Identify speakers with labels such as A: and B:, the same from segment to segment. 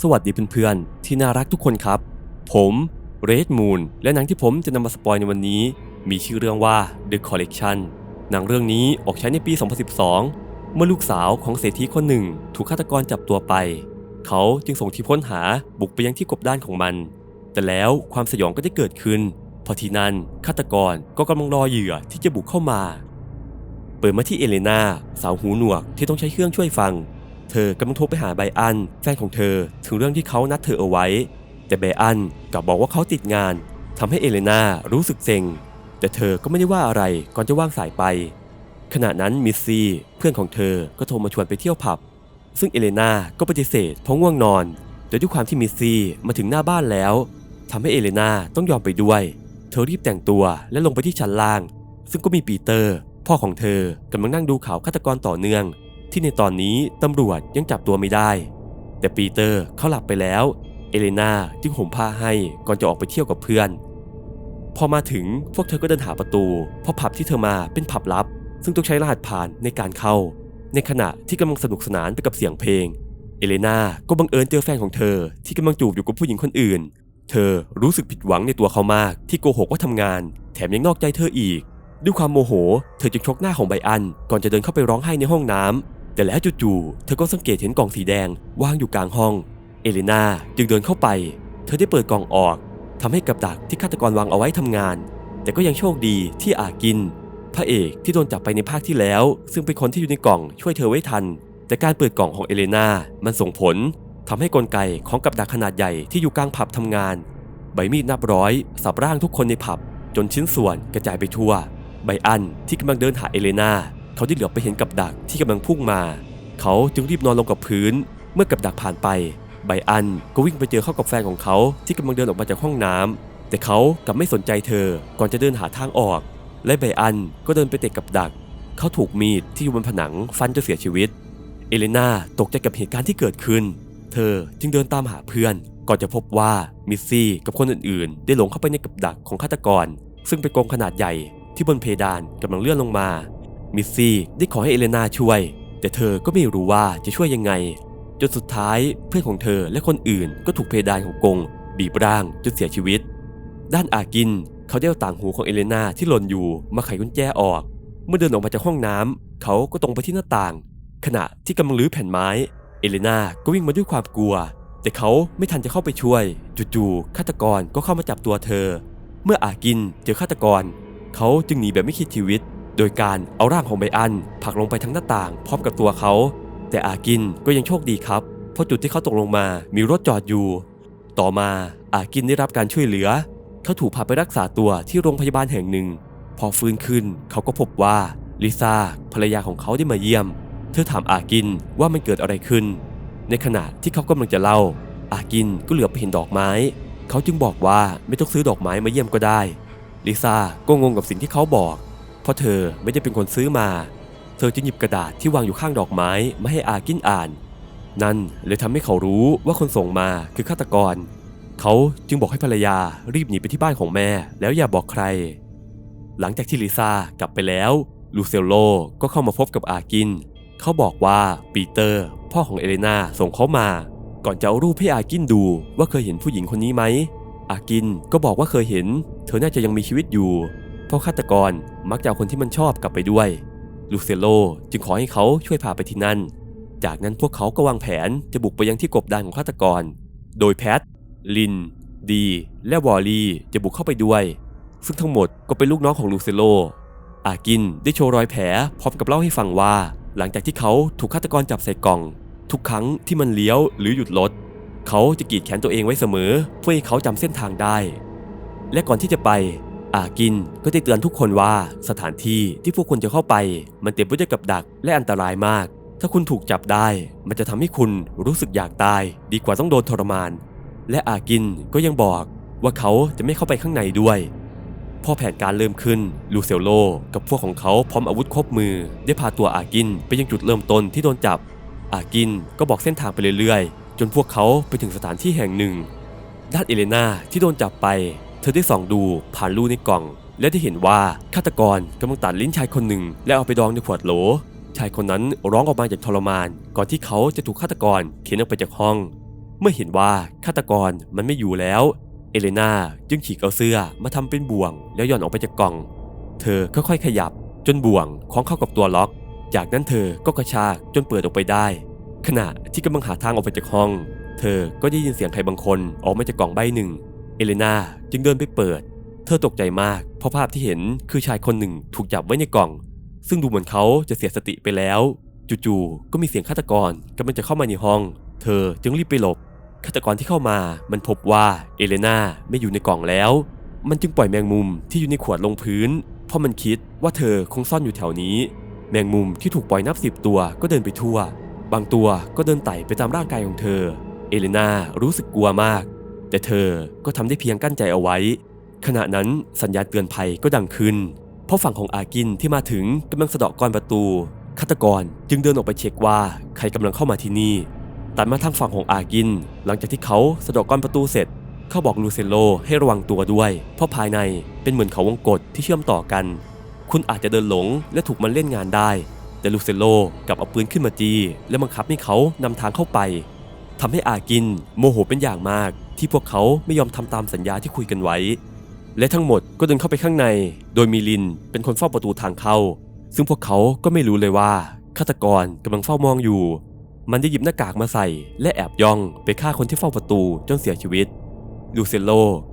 A: สวัสดีเพื่อนๆที่น่ารักทุกคนครับ ผมเรดมูนและหนังที่ผมจะนำมาสปอยในวันนี้ มีชื่อเรื่องว่า The Collection หนังเรื่องนี้ออกฉายในปี 2012 เมื่อลูกสาวของเศรษฐีคนหนึ่ง ถูกฆาตกรจับตัวไป เขาจึงส่งทีมค้นหาบุกไปยังที่กบด้านของมัน แต่แล้วความสยองก็ได้เกิดขึ้น พอที่นั่นฆาตกรก็กำลังรอเหยื่อที่จะบุกเข้ามา เปิดมาที่เอเลนาสาวหูหนวกที่ต้องใช้เครื่องช่วยฟัง เธอกำลังโทรไปหาไบอันแฟนของเธอถึงเรื่องที่เขานัดเธอเอาไว้ แต่ไบอันกลับบอกว่าเขาติดงานทำให้เอเลนารู้สึกเซ็ง แต่เธอก็ไม่ได้ว่าอะไรก่อนจะว่างสายไป ขณะนั้นมิสซี่เพื่อนของเธอก็โทรมาชวนไปเที่ยวผับ ซึ่งเอเลนาก็ปฏิเสธเพราะง่วงนอนแต่ด้วยความที่มิสซี่มาถึงหน้าบ้านแล้วทำให้เอเลนาต้องยอมไปด้วย เธอรีบแต่งตัวและลงไปที่ชั้นล่าง ซึ่งก็มีปีเตอร์ พ่อของเธอกำลังนั่งดูข่าวฆาตกรต่อเนื่อง ที่ในตอนนี้ตำรวจยังจับตัวไม่ได้ แต่ปีเตอร์เขาหลับไปแล้ว เอเลนาจึงห่มผ้าให้ก่อนจะออกไปเที่ยวกับเพื่อน พอมาถึงพวกเธอก็เดินหาประตู เพราะผับที่เธอมาเป็นผับลับ ซึ่งต้องใช้รหัสผ่านในการเข้า ในขณะที่กำลังสนุกสนานไปกับเสียงเพลง เอเลนาก็บังเอิญเจอแฟนของเธอ ที่กำลังจูบอยู่กับผู้หญิงคนอื่น เธอรู้สึกผิดหวังในตัวเขามาก ที่โกหกว่าทำงาน แถมยังนอกใจเธออีกด้วยความโมโห เธอจึงชกหน้าของไบอัน ก่อนจะเดินเข้าไปร้องไห้ในห้องน้ำ แต่แล้วจู่ๆ เธอก็สังเกตเห็นกล่องสีแดงวางอยู่กลางห้อง เอเลนาจึงเดินเข้าไป เธอได้เปิดกล่องออกทำให้กับดักที่ฆาตกรวางเอาไว้ทำงาน แต่ก็ยังโชคดีที่อากิน พระเอกที่โดนจับไปในภาคที่แล้ว ซึ่งเป็นคนที่อยู่ในกล่องช่วยเธอไว้ทัน แต่การเปิดกล่องของเอเลนามันส่งผลทำให้กลไกของกับดักขนาดใหญ่ที่อยู่กลางผับทำงาน ใบมีดนับร้อย สับร่างทุกคนในผับ จนชิ้นส่วนกระจายไปทั่วไบอันที่กำลังเดินหาเอเลนา เขาได้เหลือบไปเห็นกับดักที่กำลังพุ่งมา เขาจึงรีบนอนลงกับพื้น เมื่อกับดักผ่านไป ไบอันก็วิ่งไปเจอเข้ากับแฟนของเขาที่กำลังเดินออกมาจากห้องน้ำแต่เขากลับไม่สนใจเธอ ก่อนจะเดินหาทางออก และไบอันก็เดินไปเตะกับดัก เขาถูกมีดที่อยู่บนผนังฟันจนเสียชีวิต เอเลนาตกใจกับเหตุการณ์ที่เกิดขึ้น เธอจึงเดินตามหาเพื่อน ก่อนจะพบว่ามิสซี่กับคนอื่นๆ ได้หลงเข้าไปในกับดักของฆาตกร ซึ่งเป็นกรงขนาดใหญ่ที่บนเพดานกำลังเลื่อนลงมา มิสซี่ได้ขอให้เอเลนาช่วย แต่เธอก็ไม่รู้ว่าจะช่วยยังไง จนสุดท้ายเพื่อนของเธอและคนอื่นก็ถูกเพดานของกรงบีบร่างจนเสียชีวิต ด้านอากินเขาได้เอาต่างหูของเอเลนาที่หล่นอยู่มาไขกุญแจออก เมื่อเดินออกมาจากห้องน้ำเขาก็ตรงไปที่หน้าต่าง ขณะที่กำลังรื้อแผ่นไม้ เอเลนาก็วิ่งมาด้วยความกลัว แต่เขาไม่ทันจะเข้าไปช่วยจู่ๆฆาตกรก็เข้ามาจับตัวเธอ เมื่ออากินเจอฆาตกร เขาจึงหนีแบบไม่คิดชีวิต โดยการเอาร่างของไบอันผลักลงไปทั้งหน้าต่างพร้อมกับตัวเขา แต่อากินก็ยังโชคดีครับ เพราะจุดที่เขาตกลงมามีรถจอดอยู่ ต่อมาอากินได้รับการช่วยเหลือ เขาถูกพาไปรักษาตัวที่โรงพยาบาลแห่งหนึ่ง พอฟื้นขึ้นเขาก็พบว่าลิซ่าภรรยาของเขาได้มาเยี่ยม เธอถามอากินว่ามันเกิดอะไรขึ้น ในขณะที่เขากำลังจะเล่า อากินก็เหลือบไปเห็นดอกไม้ เขาจึงบอกว่าไม่ต้องซื้อดอกไม้มาเยี่ยมก็ได้ลิซ่าก็งงกับสิ่งที่เขาบอก ราะเธอไม่ได้เป็นคนซื้อมา เธอจึงหยิบกระดาษที่วางอยู่ข้างดอกไม้มาให้อากินอ่าน นั่นเลยทำให้เขารู้ว่าคนส่งมาคือฆาตกร เขาจึงบอกให้ภรรยารีบหนีไปที่บ้านของแม่ แล้วอย่าบอกใคร หลังจากที่ลิซ่ากลับไปแล้วลูเซลโลก็เข้ามาพบกับอากิน เขาบอกว่าปีเตอร์ พ่อของเอเลนาส่งเขามา ก่อนจะเอารูปให้อากินดูว่าเคยเห็นผู้หญิงคนนี้ไหมอากินก็บอกว่าเคยเห็น เธอน่าจะยังมีชีวิตอยู่ เพราะฆาตกรมักจะเอาคนที่มันชอบกลับไปด้วย ลูเซโลจึงขอให้เขาช่วยพาไปที่นั่น จากนั้นพวกเขาก็วางแผนจะบุกไปยังที่กบดานของฆาตกร โดยแพท ลิน ดี และวอลลี่จะบุกเข้าไปด้วย ซึ่งทั้งหมดก็เป็นลูกน้องของลูเซโล อากินได้โชว์รอยแผลพร้อมกับเล่าให้ฟังว่า หลังจากที่เขาถูกฆาตกรจับใส่กล่อง ทุกครั้งที่มันเลี้ยวหรือหยุดรถเขาจะกรีดแขนตัวเองไว้เสมอ เพื่อให้เขาจำเส้นทางได้ และก่อนที่จะไป อากินก็ได้เตือนทุกคนว่าสถานที่ที่พวกคุณจะเข้าไป มันเต็มไปด้วยกับดักและอันตรายมาก ถ้าคุณถูกจับได้ มันจะทำให้คุณรู้สึกอยากตาย ดีกว่าต้องโดนทรมาน และอากินก็ยังบอกว่าเขาจะไม่เข้าไปข้างในด้วยพอแผนการเริ่มขึ้นลูเซลโล กับพวกของเขาพร้อมอาวุธครบมือ ได้พาตัวอากินไปยังจุดเริ่มต้นที่โดนจับ อากินก็บอกเส้นทางไปเรื่อยๆ จนพวกเขาไปถึงสถานที่แห่งหนึ่ง ด้านเอเลนาที่โดนจับไป ธอได้ส่องดูผ่านรูในกล่อง และได้เห็นว่าฆาตกรกำลังตัดลิ้นชายคนหนึ่ง และเอาไปดองในขวดโหล ชายคนนั้นร้องออกมาอย่างทรมาน ก่อนที่เขาจะถูกฆาตกรเข็นออกไปจากห้อง เมื่อเห็นว่าฆาตกรมันไม่อยู่แล้ว เอเลนาจึงฉีกเอาเสื้อมาทำเป็นบ่วง แล้วย่อนออกไปจากกล่อง เธอค่อยๆขยับ จนบ่วงคล้องเข้ากับตัวล็อก จากนั้นเธอก็กระชากจนเปิดออกไปได้ ขณะที่กำลังหาทางออกไปจากห้อง เธอก็ได้ยินเสียงใครบางคนออกมาจากกล่องใบหนึ่ง เอเลนาจึงเดินไปเปิด เธอตกใจมาก เพราะภาพที่เห็นคือชายคนหนึ่งถูกจับไว้ในกล่อง ซึ่งดูเหมือนเขาจะเสียสติไปแล้ว จู่ๆก็มีเสียงฆาตกรกำลังจะเข้ามาในห้อง เธอจึงรีบไปหลบฆาตกรที่เข้ามามันพบว่าเอเลนาไม่อยู่ในกล่องแล้ว มันจึงปล่อยแมงมุมที่อยู่ในขวดลงพื้น เพราะมันคิดว่าเธอคงซ่อนอยู่แถวนี้ แมงมุมที่ถูกปล่อยนับสิบตัวก็เดินไปทั่ว บางตัวก็เดินไต่ไปตามร่างกายของเธอ เอเลนารู้สึกกลัวมาก แต่เธอก็ทำได้เพียงกั้นใจเอาไว้ ขณะนั้นสัญญาณเตือนภัยก็ดังขึ้น เพราะฝั่งของอากินที่มาถึงกำลังสะเดาะกรอนประตูฆาตกรจึงเดินออกไปเช็คว่าใครกำลังเข้ามาที่นี่ตัดมาทางฝั่งของอากิน หลังจากที่เขาสะเดาะกรอนประตูเสร็จเขาบอกลูเซโลให้ระวังตัวด้วย เพราะภายในเป็นเหมือนเขาวงกฏที่เชื่อมต่อกัน คุณอาจจะเดินหลงและถูกมันเล่นงานได้ แต่ลูเซโลกลับเอาปืนขึ้นมาจีและบังคับให้เขานำทางเข้าไปทำให้อากินโมโหเป็นอย่างมาก ที่พวกเขาไม่ยอมทำตามสัญญาที่คุยกันไว้ และทั้งหมดก็เดินเข้าไปข้างใน โดยมีลินเป็นคนเฝ้าประตูทางเข้า ซึ่งพวกเขาก็ไม่รู้เลยว่าฆาตกรกำลังเฝ้ามองอยู่ มันได้หยิบหน้ากากมาใส่ และแอบย่องไปฆ่าคนที่เฝ้าประตูจนเสียชีวิตลูเซโล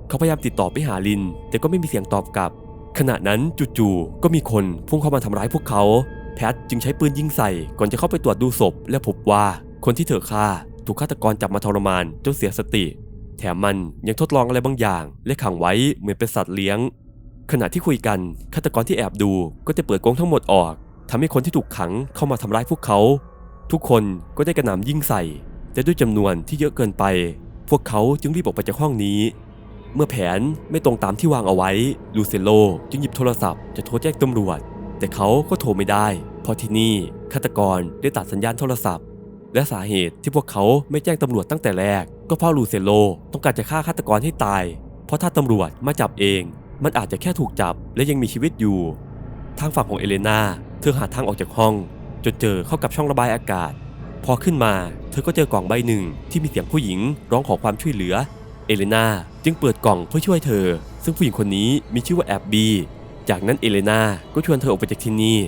A: เขาพยายามติดต่อไปหาลิน แต่ก็ไม่มีเสียงตอบกลับ ขณะนั้นจู่ๆก็มีคนพุ่งเข้ามาทำร้ายพวกเขา แพทจึงใช้ปืนยิงใส่ก่อนจะเข้าไปตรวจดูศพ และพบว่าคนที่เธอฆ่าถูกฆาตกรจับมาทรมานจนเสียสติ แถมมันยังทดลองอะไรบางอย่าง และขังไว้เหมือนเป็นสัตว์เลี้ยง ขณะที่คุยกันฆาตกรที่แอบดูก็จะเปิดกรงทั้งหมดออกทำให้คนที่ถูกขังเข้ามาทำร้ายพวกเขา ทุกคนก็ได้กระหน่ำยิงใส่ แต่ด้วยจำนวนที่เยอะเกินไป พวกเขาจึงรีบออกไปจากห้องนี้ เมื่อแผนไม่ตรงตามที่วางเอาไว้ลูเซโลจึงหยิบโทรศัพท์จะโทรแจ้งตำรวจ แต่เขาก็โทรไม่ได้ เพราะที่นี่ฆาตกรได้ตัดสัญญาณโทรศัพท์ และสาเหตุที่พวกเขาไม่แจ้งตำรวจตั้งแต่แรก ก็เพราะลูเซโลต้องการจะฆ่าฆาตกรให้ตาย เพราะถ้าตำรวจมาจับเอง มันอาจจะแค่ถูกจับและยังมีชีวิตอยู่ ทางฝั่งของเอเลนาเธอหาทางออกจากห้อง จนเจอเข้ากับช่องระบายอากาศ พอขึ้นมา เธอก็เจอกล่องใบหนึ่งที่มีเสียงผู้หญิงร้องขอความช่วยเหลือ เอเลนาจึงเปิดกล่องเพื่อช่วยเธอ ซึ่งผู้หญิงคนนี้มีชื่อว่าแอบบีจากนั้นเอเลนาก็ชวนเธอออกไปจากที่นี่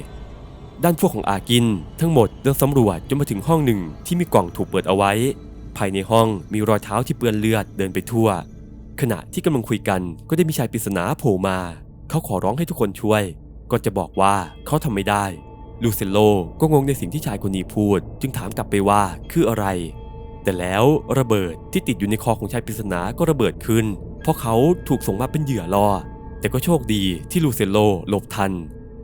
A: ด้านพวกของอากิน ทั้งหมดเดินสำรวจจนมาถึงห้องหนึ่งที่มีกล่องถูกเปิดเอาไว้ ภายในห้องมีรอยเท้าที่เปื้อนเลือดเดินไปทั่ว ขณะที่กำลังคุยกันก็ได้มีชายปริศนาโผล่มา เขาขอร้องให้ทุกคนช่วยก่อนจะบอกว่าเขาทำไม่ได้ ลูเซโลก็งงในสิ่งที่ชายคนนี้พูด จึงถามกลับไปว่าคืออะไร แต่แล้วระเบิดที่ติดอยู่ในคอของชายปริศนาก็ระเบิดขึ้น เพราะเขาถูกส่งมาเป็นเหยื่อล่อแต่ก็โชคดีที่ลูเซโลหลบทัน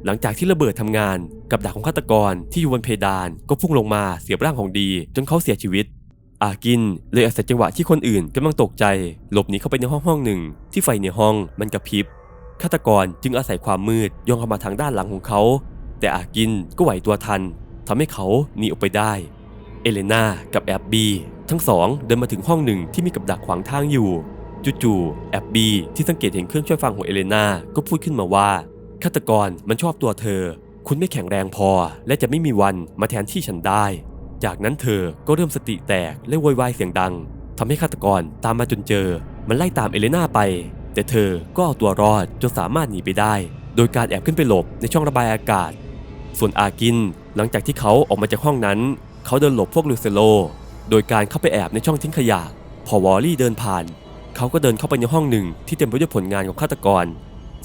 A: หลังจากที่ระเบิดทำงาน กับดักของฆาตกรที่อยู่บนเพดานก็พุ่งลงมาเสียบร่างของดี จนเขาเสียชีวิต อากินเลยอาศัยจังหวะที่คนอื่นกำลังตกใจ หลบหนีเข้าไปในห้องห้องหนึ่ง ที่ไฟในห้องมันกระพริบฆาตกรจึงอาศัยความมืดย่องเข้ามาทางด้านหลังของเขา แต่อากินก็ไหวตัวทันทำให้เขาหนีออกไปได้ เอเลนากับแอบบีทั้งสองเดินมาถึงห้องหนึ่งที่มีกับดักขวางทางอยู่จู่ๆแอบบีที่สังเกตเห็นเครื่องช่วยฟังของเอเลนาก็พูดขึ้นมาว่า ฆาตกรมันชอบตัวเธอ คุณไม่แข็งแรงพอ และจะไม่มีวันมาแทนที่ฉันได้ จากนั้นเธอก็เริ่มสติแตกและโวยวายเสียงดังทำให้ฆาตกรตามมาจนเจอ มันไล่ตามเอเลนาไป แต่เธอก็เอาตัวรอดจนสามารถหนีไปได้ โดยการแอบขึ้นไปหลบในช่องระบายอากาศ ส่วนอากินหลังจากที่เขาออกมาจากห้องนั้น เขาเดินหลบพวกลูเซโล โดยการเข้าไปแอบในช่องทิ้งขยะ พอวอลลี่เดินผ่าน เขาก็เดินเข้าไปในห้องหนึ่งที่เต็มไปด้วยผลงานของฆาตกร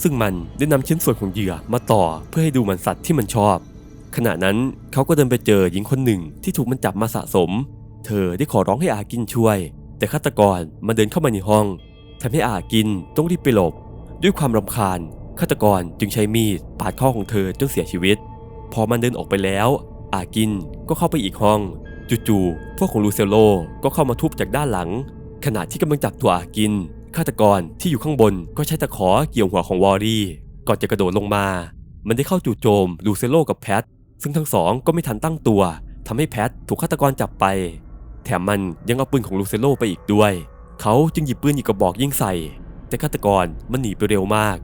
A: ซึ่งมันได้นำชิ้นส่วนของเหยื่อมาต่อเพื่อให้ดูเหมือนสัตว์ที่มันชอบ ขณะนั้นเขาก็เดินไปเจอหญิงคนหนึ่งที่ถูกมันจับมาสะสม เธอได้ขอร้องให้อากินช่วย แต่ฆาตกรมันเดินเข้ามาในห้องทำให้อากินต้องรีบไปหลบ ด้วยความรำคาญฆาตกรจึงใช้มีดปาดคอของเธอจนเสียชีวิต พอมันเดินออกไปแล้ว อากินก็เข้าไปอีกห้องจู่ๆพวกของลูเซโลก็เข้ามาทุบจากด้านหลัง ขณะที่กำลังจับตัวอากิน ฆาตกรที่อยู่ข้างบนก็ใช้ตะขอเกี่ยวหัวของวอรี่ก่อนจะกระโดดลงมา มันได้เข้าจู่โจมลูเซโลกับแพท ซึ่งทั้งสองก็ไม่ทันตั้งตัวทำให้แพทถูกฆาตกรจับไป แถมมันยังเอาปืนของลูเซโลไปอีกด้วย เขาจึงหยิบปืนอีกกระบอกยิงใส่ แต่ฆาตกรมันหนีไปเร็วมาก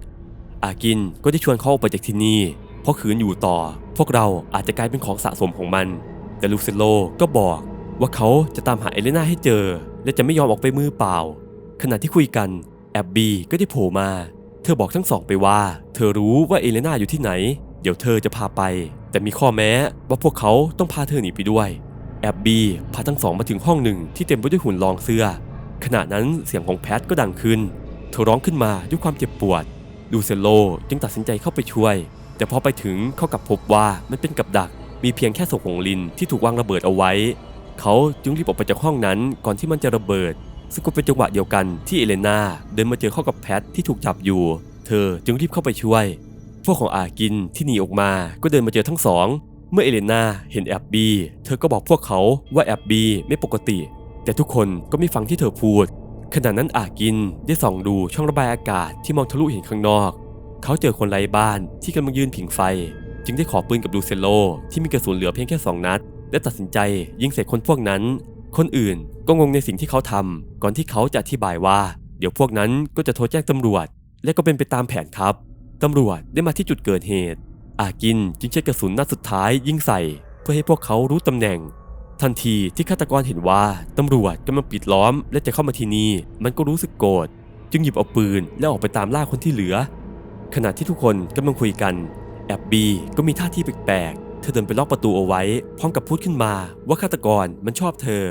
A: อากินก็ได้ชวนเขาออกไปจากที่นี่ เพราะขืนอยู่ต่อ พวกเราอาจจะกลายเป็นของสะสมของมัน แต่ลูเซโลก็บอกว่าเขาจะตามหาเอเลนาให้เจอ และจะไม่ยอมออกไปมือเปล่า ขณะที่คุยกันแอบบี้ก็ได้โผล่มา เธอบอกทั้งสองไปว่า เธอรู้ว่าเอเลนาอยู่ที่ไหน เดี๋ยวเธอจะพาไป แต่มีข้อแม้ว่าพวกเขาต้องพาเธอหนีไปด้วย แอบบี้พาทั้งสองมาถึงห้องหนึ่งที่เต็มไปด้วยหุ่นรองเสื้อ ขณะนั้นเสียงของแพทก็ดังขึ้น เธอร้องขึ้นมาด้วยความเจ็บปวด ดูเซโลจึงตัดสินใจเข้าไปช่วย แต่พอไปถึงเขากลับพบว่ามันเป็นกับดัก มีเพียงแค่ศพของลินที่ถูกวางระเบิดเอาไว้ เขาจึงรีบออกไปจากห้องนั้นก่อนที่มันจะระเบิด ซึ่งก็เป็นจังหวะเดียวกันที่เอเลนาเดินมาเจอเข้ากับแพทที่ถูกจับอยู่ เธอจึงรีบเข้าไปช่วย พวกของอากินที่หนีออกมาก็เดินมาเจอทั้งสอง เมื่อเอเลนาเห็นแอบบีเธอก็บอกพวกเขาว่าแอบบีไม่ปกติ แต่ทุกคนก็ไม่ฟังที่เธอพูด ขณะนั้นอากินได้ส่องดูช่องระบายอากาศที่มองทะลุเห็นข้างนอก เขาเจอคนไร้บ้านที่กำลังยืนผิงไฟ จึงได้ขอปืนกับดูเซโลที่มีกระสุนเหลือเพียงแค่สองนัดและตัดสินใจยิงใส่คนพวกนั้น คนอื่นก็งงในสิ่งที่เขาทำก่อนที่เขาจะอธิบายว่า เดี๋ยวพวกนั้นก็จะโทรแจ้งตำรวจ และก็เป็นไปตามแผนครับ ตำรวจได้มาที่จุดเกิดเหตุ อากินจึงใช้กระสุนนัดสุดท้ายยิงใส่ เพื่อให้พวกเขารู้ตำแหน่ง ทันทีที่ฆาตกรเห็นว่าตำรวจกำลังปิดล้อม และจะเข้ามาที่นี่มันก็รู้สึกโกรธจึงหยิบเอาปืนและออกไปตามล่าคนที่เหลือ ขณะที่ทุกคนกำลังคุยกันแอบบีก็มีท่าทีแปลกๆเธอเดินไปล็อกประตูเอาไว้ พร้อมกับพูดขึ้นมาว่าฆาตกรมันชอบเธอ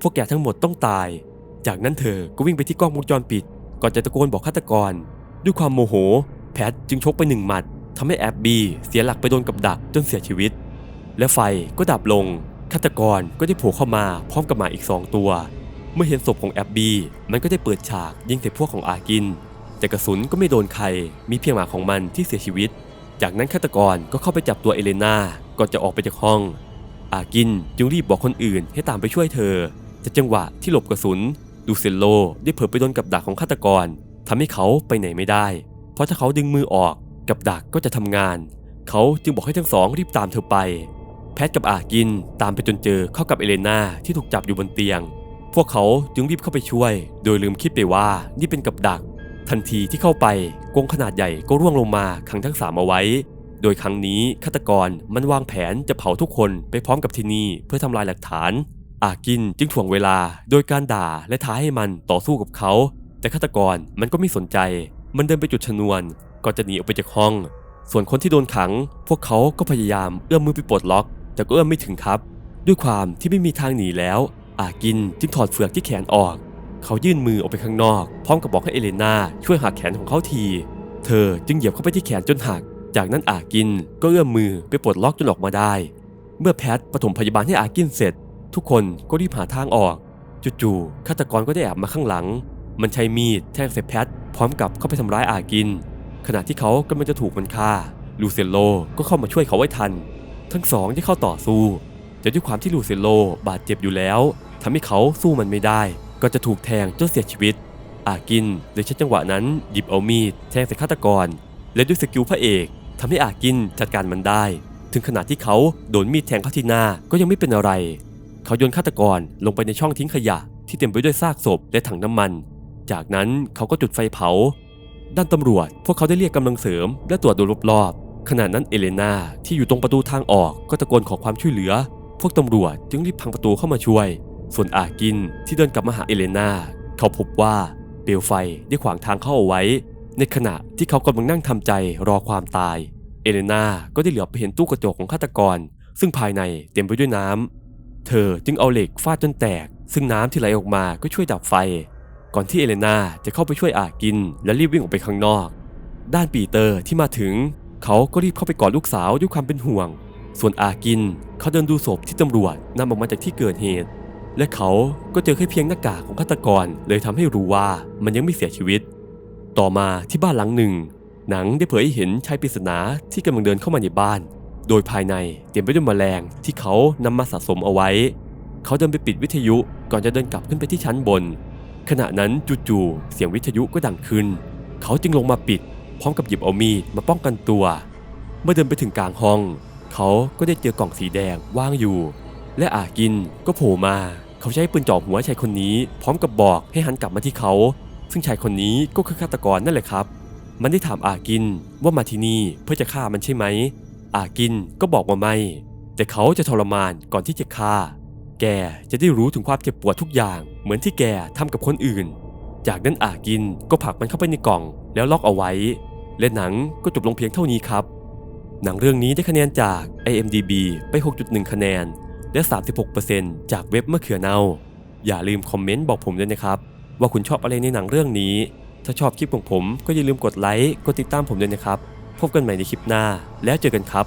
A: พวกแกทั้งหมดต้องตาย จากนั้นเธอก็วิ่งไปที่กล้องวงจรปิด ก่อนจะตะโกนบอกฆาตกร ด้วยความโมโห แพทจึงชกไปหนึ่งหมัดทำให้แอบบีเสียหลักไปโดนกับดักจนเสียชีวิต และไฟก็ดับลงฆาตกรก็ได้โผล่เข้ามาพร้อมกับหมาอีกสองตัว เมื่อเห็นศพของแอบบีมันก็ได้เปิดฉากยิงใส่พวกของอากิน แต่กระสุนก็ไม่โดนใคร มีเพียงหมาของมันที่เสียชีวิต จากนั้นฆาตกรก็เข้าไปจับตัวเอเลนาก่อนจะออกไปจากห้อง อากินจึงรีบบอกคนอื่นให้ตามไปช่วยเธอ แต่จังหวะที่หลบกระสุนดูเซโลได้เผลอไปโดนกับดักของฆาตกรทำให้เขาไปไหนไม่ได้ เพราะถ้าเขาดึงมือออกกับดักก็จะทำงาน เขาจึงบอกให้ทั้งสองรีบตามเธอไป แพทกับอากินตามไปจนเจอเข้ากับเอเลนาที่ถูกจับอยู่บนเตียง พวกเขาจึงรีบเข้าไปช่วย โดยลืมคิดไปว่านี่เป็นกับดัก ทันทีที่เข้าไปกงขนาดใหญ่ก็ร่วงลงมาขังทั้งสามเอาไว้ โดยครั้งนี้ฆาตกรมันวางแผนจะเผาทุกคนไปพร้อมกับที่นี่เพื่อทำลายหลักฐาน อากินจึงถ่วงเวลาโดยการด่าและท้าให้มันต่อสู้กับเขา แต่ฆาตกรมันก็ไม่สนใจ มันเดินไปจุดชนวนก่อนจะหนีออกไปจากห้อง ส่วนคนที่โดนขัง พวกเขาก็พยายามเอื้อมมือไปปลดล็อก แต่ก็เอื้อมไม่ถึงครับ ด้วยความที่ไม่มีทางหนีแล้ว อากินจึงถอดเฟือกที่แขนออก เขายื่นมือออกไปข้างนอก พร้อมกับบอกให้เอเลนาช่วยหักแขนของเขาที เธอจึงเหยียบเข้าไปที่แขนจนหัก จากนั้นอากินก็เอื้อมมือไปปลดล็อกจนออกมาได้ เมื่อแพทปฐมพยาบาลให้อากินเสร็จ ทุกคนก็รีบหาทางออก จู่ๆฆาตกรก็ได้แอบมาข้างหลัง มันใช้มีดแทงใส่แพทพร้อมกับเข้าไปทำร้ายอากิน ขณะที่เขากำลังจะถูกมันฆ่า ลูเซโลก็เข้ามาช่วยเขาไว้ทัน ทั้งสองได้เข้าต่อสู้แต่ด้วยความที่ลูเซโลบาดเจ็บอยู่แล้วทำให้เขาสู้มันไม่ได้ ก็จะถูกแทงจนเสียชีวิต อากินเลยใช้จังหวะนั้นหยิบเอามีดแทงใส่ฆาตกร และด้วยสกิลพระเอกทำให้อากินจัดการมันได้ ถึงขนาดที่เขาโดนมีดแทงเข้าที่หน้าก็ยังไม่เป็นอะไร เขาโยนฆาตกรลงไปในช่องทิ้งขยะที่เต็มไปด้วยซากศพและถังน้ำมัน จากนั้นเขาก็จุดไฟเผา ด้านตำรวจ พวกเขาได้เรียกกำลังเสริม และตรวจดูรอบๆขณะนั้นเอเลนาที่อยู่ตรงประตูทางออกก็ตะโกนขอความช่วยเหลือ พวกตำรวจจึงรีบพังประตูเข้ามาช่วย ส่วนอากินที่เดินกลับมาหาเอเลนาเขาพบว่าเปลวไฟได้ขวางทางเข้าเอาไว้ ในขณะที่เขากำลังนั่งทำใจรอความตาย เอเลนาก็ได้เหลือบไปเห็นตู้กระจกของฆาตกร ซึ่งภายในเต็มไปด้วยน้ำ เธอจึงเอาเหล็กฟาดจนแตก ซึ่งน้ำที่ไหลออกมาก็ช่วยดับไฟ ก่อนที่เอเลนาจะเข้าไปช่วยอากิน และรีบวิ่งออกไปข้างนอก ด้านปีเตอร์ที่มาถึง เขาก็รีบเข้าไปกอดลูกสาวด้วยความเป็นห่วง ส่วนอากินเขาเดินดูศพที่ตำรวจนำออกมาจากที่เกิดเหตุ และเขาก็เจอแค่เพียงหน้ากากของฆาตกรเลยทำให้รู้ว่ามันยังไม่เสียชีวิต ต่อมาที่บ้านหลังหนึ่ง หนังได้เผยให้เห็นชายปริศนาที่กำลังเดินเข้ามาในบ้าน โดยภายในเต็มไปด้วยแมลงที่เขานำมาสะสมเอาไว้ เขาเดินไปปิดวิทยุก่อนจะเดินกลับขึ้นไปที่ชั้นบน ขณะนั้นจู่ๆเสียงวิทยุก็ดังขึ้น เขาจึงลงมาปิด พร้อมกับหยิบเอามีดมาป้องกันตัว เมื่อเดินไปถึงกลางห้อง เขาก็ได้เจอกล่องสีแดงว่างอยู่ และอากินก็โผล่มา เขาใช้ปืนจ่อหัวชายคนนี้ พร้อมกับบอกให้หันกลับมาที่เขา ซึ่งชายคนนี้ก็คือฆาตกรนั่นแหละครับ มันได้ถามอากินว่ามาที่นี่เพื่อจะฆ่ามันใช่ไหม อากินก็บอกว่าไม่ แต่เขาจะทรมานก่อนที่จะฆ่า แกจะได้รู้ถึงความเจ็บปวดทุกอย่าง เหมือนที่แกทำกับคนอื่น จากนั้นอากินก็ผลักมันเข้าไปในกล่องแล้วล็อกเอาไว้ และหนังก็จบลงเพียงเท่านี้ครับ หนังเรื่องนี้ได้คะแนนจาก IMDB ไป 6.1 คะแนน และ 36%จากเว็บมะเขือเนาอย่าลืมคอมเมนต์บอกผมด้วยนะครับ ว่าคุณชอบอะไรในหนังเรื่องนี้ ถ้าชอบคลิปของผมก็อย่าลืมกดไลค์กดติดตามผมด้วยนะครับ พบกันใหม่ในคลิปหน้าแล้วเจอกันครับ